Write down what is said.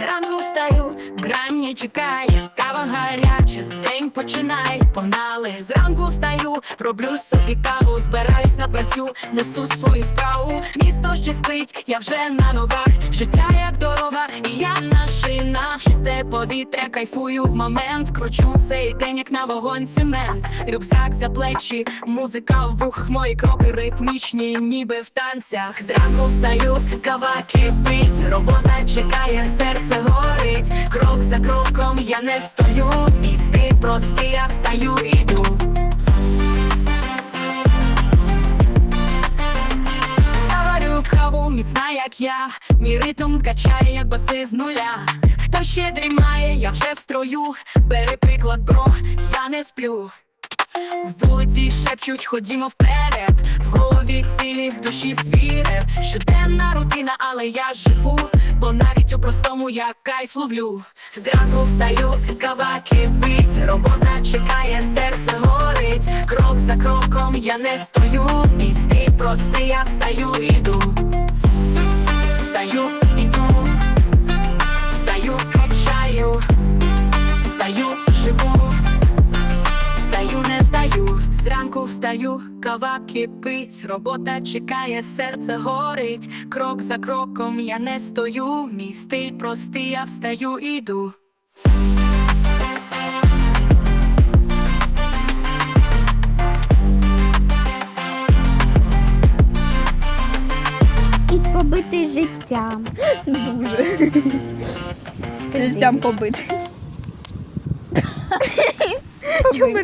зранку встаю, грання чекає, кава гаряча, день починай, погнали. Зранку встаю, роблю собі каву, збираюсь на працю, несу свою справу, місто ще спить, я вже на ногах, життя як Чисте повітря, кайфую в момент. Кручу цей день, як на вогонь цемент. Рюкзак за плечі, музика в вухах, мої кроки ритмічні, ніби в танцях. Зранку встаю, кава кипить, робота чекає, серце горить. Крок за кроком я не стою. Мій стиль простий, я встаю, іду. Заварю каву, міцна, як я, мій ритм качає, як баси з нуля. Ще дрімає, я вже в строю. Бери приклад, бро, я не сплю. Вулиці шепчуть, ходімо вперед. В голові цілі, в душі свій Щоденна рутина, але я живу, бо навіть у простому я кайф ловлю. Зранку встаю, кава кипить, робота чекає, серце горить. Крок за кроком я не стою. Мій стиль простий, я встаю, іду. Встаю, кава кипить, робота чекає, серце горить. Крок за кроком я не стою. Мій стиль простий, я встаю, іду. Із побитий життям. Дуже. Життям побити. Чому?